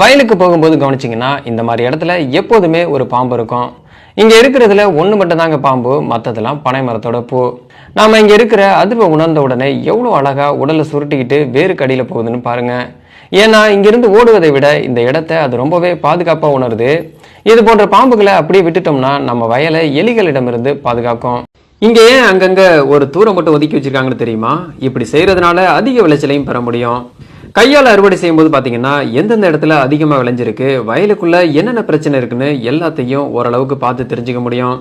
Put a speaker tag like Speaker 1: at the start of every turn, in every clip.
Speaker 1: வயலுக்கு போகும்போது கவனிச்சிங்கன்னா இந்த மாதிரி இடத்துல எப்போதுமே ஒரு பாம்பு இருக்கும். இங்கே இருக்கிறதுல ஒன்று மட்டும்தாங்க பாம்பு மற்றதெல்லாம் பனை மரத்தோட பூ. நாம் இங்கே இருக்கிற அதிர்வை உணர்ந்த உடனே எவ்வளோ அழகாக உடலை சுருட்டிக்கிட்டு வேறு கடியில் போகுதுன்னு பாருங்க. ஏன்னா இங்கிருந்து ஓடுவதை விட இந்த இடத்த அது ரொம்பவே பாதுகாப்பாக உணருது. இது போன்ற பாம்புகளை அப்படியே விட்டுட்டோம்னா நம்ம வயலை எலிகளிடமிருந்து பாதுகாக்கும். இங்கே ஏன் அங்கங்கே ஒரு தூரம் மட்டும் ஒதுக்கி வச்சிருக்காங்கன்னு தெரியுமா? இப்படி செய்கிறதுனால அதிக விளைச்சலையும் பெற முடியும். கையால் அறுவடை செய்யும்போது பார்த்தீங்கன்னா எந்தெந்த இடத்துல அதிகமாக விளைஞ்சிருக்கு வயலுக்குள்ள என்னென்ன பிரச்சனை இருக்குன்னு எல்லாத்தையும் ஓரளவுக்கு பார்த்து தெரிஞ்சுக்க முடியும்.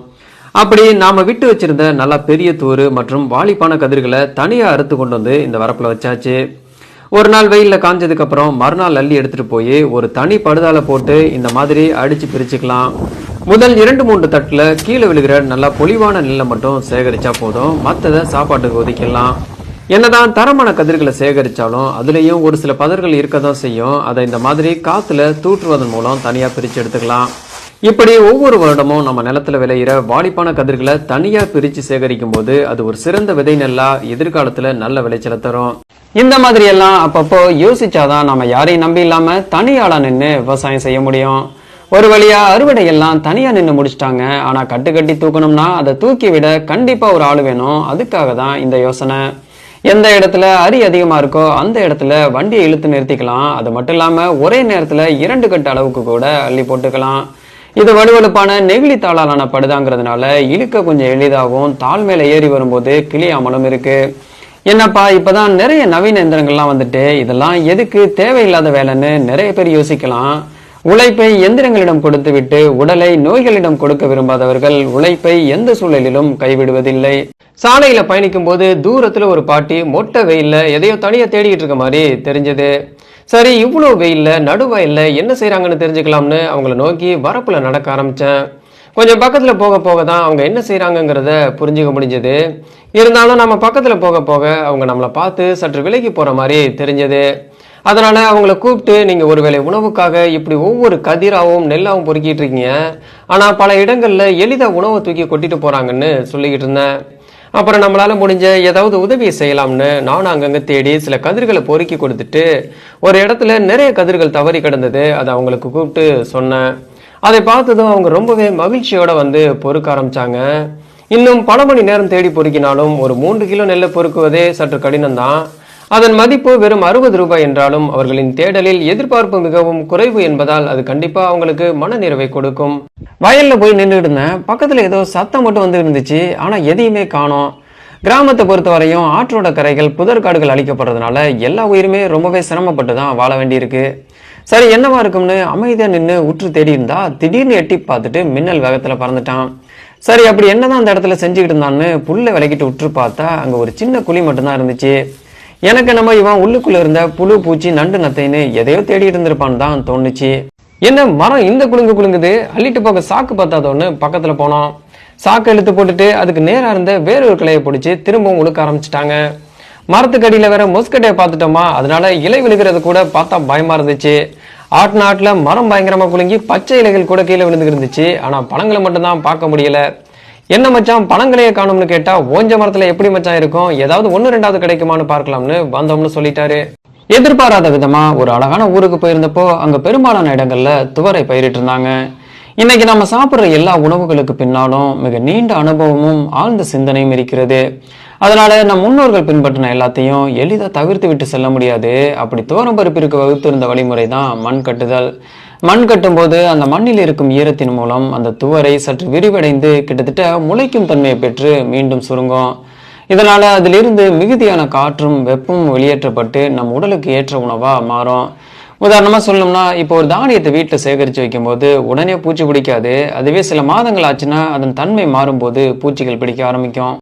Speaker 1: அப்படி நாம விட்டு வச்சிருந்த நல்லா பெரிய தூறு மற்றும் வாலிப்பான கதிர்களை தனியா அறுத்து கொண்டு வந்து இந்த வரப்புல வச்சாச்சு. ஒரு நாள் வெயில்ல காஞ்சதுக்கு அப்புறம் மறுநாள் அள்ளி எடுத்துட்டு போய் ஒரு தனி படுதால போட்டு இந்த மாதிரி அடிச்சு பிரிச்சுக்கலாம். முதல் இரண்டு மூன்று தட்டுல கீழே விழுகிற நல்லா பொலிவான நெல்லை மட்டும் சேகரிச்சா போதும். மற்றதை சாப்பாட்டுக்கு ஒதுக்கிடலாம். என்னதான் தரமான கதிர்களை சேகரிச்சாலும் அதுலேயும் ஒரு சில பதர்கள் இருக்க தான் செய்யும். அதை இந்த மாதிரி காற்றுல தூற்றுவதன் மூலம் தனியாக பிரித்து எடுத்துக்கலாம். இப்படி ஒவ்வொரு வருடமும் நம்ம நிலத்துல விளையிற வாலிப்பான கதிர்களை தனியாக பிரித்து சேகரிக்கும் போது அது ஒரு சிறந்த விதை நெல்லா எதிர்காலத்தில் நல்ல விளைச்சலை தரும். இந்த மாதிரி எல்லாம் அப்பப்போ யோசிச்சாதான் நம்ம யாரையும் நம்பி இல்லாம தனியாளா நின்று விவசாயம் செய்ய முடியும். ஒரு வழியா அறுவடை எல்லாம் தனியா நின்று முடிச்சிட்டாங்க. ஆனா கட்டு கட்டி தூக்கணும்னா அதை தூக்கி விட கண்டிப்பா ஒரு ஆள் வேணும். அதுக்காக தான் இந்த யோசனை. எந்த இடத்துல அரி அதிகமாக இருக்கோ அந்த இடத்துல வண்டியை இழுத்து நிறுத்திக்கலாம். அது மட்டும் இல்லாமல் ஒரே நேரத்தில் இரண்டு கட்டு அளவுக்கு கூட அள்ளி போட்டுக்கலாம். இது வலுவலுப்பான நெகிழி தாளாலான படுதாங்கிறதுனால இழுக்க கொஞ்சம் எளிதாகவும் தாள் மேலே ஏறி வரும்போது கிளியாமலும் இருக்குது என்னப்பா இப்போதான் நிறைய நவீன எந்திரங்கள்லாம் வந்துட்டு இதெல்லாம் எதுக்கு தேவையில்லாத வேலைன்னு நிறைய பேர் யோசிக்கலாம். உழைப்பை எந்திரங்களிடம் கொடுத்துவிட்டு உடலை நோய்களிடம் கொடுக்க விரும்பாதவர்கள் உழைப்பை எந்த சூழலிலும் கைவிடுவதில்லை. சாலையில பயணிக்கும் போது தூரத்துல ஒரு பாட்டி மொட்டை வெயில்ல எதையோ தனியா தேடிக்கிட்டு இருக்க மாதிரி தெரிஞ்சது. சரி இவ்வளோ வெயில்ல நடுவயல்ல என்ன செய்யறாங்கன்னு தெரிஞ்சுக்கலாம்னு அவங்கள நோக்கி வரப்புல நடக்க ஆரம்பிச்சேன். கொஞ்சம் பக்கத்துல போக போக தான் அவங்க என்ன செய்கிறாங்கங்கிறத புரிஞ்சுக்க முடிஞ்சது. இருந்தாலும் நம்ம பக்கத்துல போக போக அவங்க நம்மளை பார்த்து சற்று விலகி போற மாதிரி தெரிஞ்சது. அதனால் அவங்கள கூப்பிட்டு நீங்கள் ஒருவேளை உணவுக்காக இப்படி ஒவ்வொரு கதிராகவும் நெல்லாகவும் பொறுக்கிட்டு இருக்கீங்க. ஆனால் பல இடங்களில் எளிதாக உணவை தூக்கி கொட்டிட்டு போகிறாங்கன்னு சொல்லிக்கிட்டு இருந்தேன். அப்புறம் நம்மளால் முடிஞ்ச ஏதாவது உதவியை செய்யலாம்னு நானும் அங்கங்கே தேடி சில கதிர்களை பொறுக்கி கொடுத்துட்டு ஒரு இடத்துல நிறைய கதிர்கள் தவறி கிடந்தது அதை அவங்களுக்கு கூப்பிட்டு சொன்னேன். அதை பார்த்ததும் அவங்க ரொம்பவே மகிழ்ச்சியோடு வந்து பொறுக்க ஆரம்பிச்சாங்க. இன்னும் பல மணி நேரம் தேடி பொறுக்கினாலும் ஒரு மூன்று கிலோ நெல்லை பொறுக்குவதே சற்று கடினம்தான். அதன் மதிப்பு வெறும் அறுபது ரூபாய் என்றாலும் அவர்களின் தேடலில் எதிர்பார்ப்பு மிகவும் குறைவு என்பதால் அது கண்டிப்பா அவங்களுக்கு மனநிறைவை கொடுக்கும். வயல்ல போய் நின்றுட்டு இருந்தேன் பக்கத்துல ஏதோ சத்தம் மட்டும் வந்து இருந்துச்சு. ஆனா எதையுமே காணோம். கிராமத்தை பொறுத்தவரையும் ஆற்றோட கரைகள் புதர்காடுகள் அழிக்கப்படுறதுனால எல்லா உயிருமே ரொம்பவே சிரமப்பட்டு தான் வாழ வேண்டியிருக்கு. சரி என்னவா இருக்கும்னு அமைதியா நின்று உற்று தேடி இருந்தா திடீர்னு எட்டி பார்த்துட்டு மின்னல் வேகத்துல பறந்துட்டான். சரி அப்படி என்னதான் அந்த இடத்துல செஞ்சுக்கிட்டு இருந்தான்னு புல்லை விளக்கிட்டு உற்று பார்த்தா அங்க ஒரு சின்ன குழி மட்டும்தான் இருந்துச்சு. எனக்கு நம்ம இவன் உள்ளுக்குள்ள இருந்த புழு பூச்சி நண்டு நத்தைன்னு எதையோ தேடிட்டு இருந்திருப்பான்னு தான் தோணுச்சு. என்ன மரம் இந்த குலுங்கு குலுங்குது? அள்ளிட்டு போக சாக்கு பத்தாதோன்னு பக்கத்துல போனோம் சாக்கு இழுத்து போட்டுட்டு அதுக்கு நேரா இருந்த வேறொரு கிளையை பிடிச்சி திரும்பவும் உழுக்க ஆரம்பிச்சிட்டாங்க. மரத்துக்கு அடியில வேற மொஸ்கட்டையை பார்த்துட்டோமா? அதனால இலை விழுகிறது கூட பார்த்தா பயமா இருந்துச்சு. ஆட்டு நாட்டுல மரம் பயங்கரமா குலுங்கி பச்சை இலைகள் கூட கீழே விழுந்து ஆனால் ஆனா பழங்களை மட்டும்தான் பார்க்க முடியல. என்ன மச்சான் பழங்களையே காணும்னு கேட்டா ஓஞ்ச மரத்துல எப்படி மச்சான் இருக்கும்? ஏதாவது ஒன்னு ரெண்டாவது கிடைக்குமான்னு பார்க்கலாம்னு வந்தோம்னு சொல்லிட்டாரு. எதிர்பாராத விதமா ஒரு அழகான ஊருக்கு போயிருந்தப்போ அங்க பெரும்பாலான இடங்கள்ல துவரை பயிரிட்டு இருந்தாங்க. இன்னைக்கு நம்ம சாப்பிடுற எல்லா உணவுகளுக்கு பின்னாலும் மிக நீண்ட அனுபவமும் ஆழ்ந்த சிந்தனையும் இருக்கிறது. அதனால நம் முன்னோர்கள் பின்பற்றின எல்லாத்தையும் எளிதா தவிர்த்து விட்டு செல்ல முடியாது. அப்படி தோரம் பருப்பிற்கு வகுத்திருந்த வழிமுறை தான் மண் கட்டுதல். மண் கட்டும்போது அந்த மண்ணில் இருக்கும் ஈரத்தின் மூலம் அந்த துவரை சற்று விரிவடைந்து கிட்டத்தட்ட முளைக்கும் தன்மையை பெற்று மீண்டும் சுருங்கும். இதனால் அதிலிருந்து மிகுதியான காற்றும் வெப்பமும் வெளியேற்றப்பட்டு நம் உடலுக்கு ஏற்ற உணவாக மாறும். உதாரணமாக சொல்லணும்னா இப்போ ஒரு தானியத்தை வீட்டில் சேகரித்து வைக்கும்போது உடனே பூச்சி பிடிக்காது. அதுவே சில மாதங்கள் ஆச்சுன்னா அதன் தன்மை மாறும்போது பூச்சிகள் பிடிக்க ஆரம்பிக்கும்.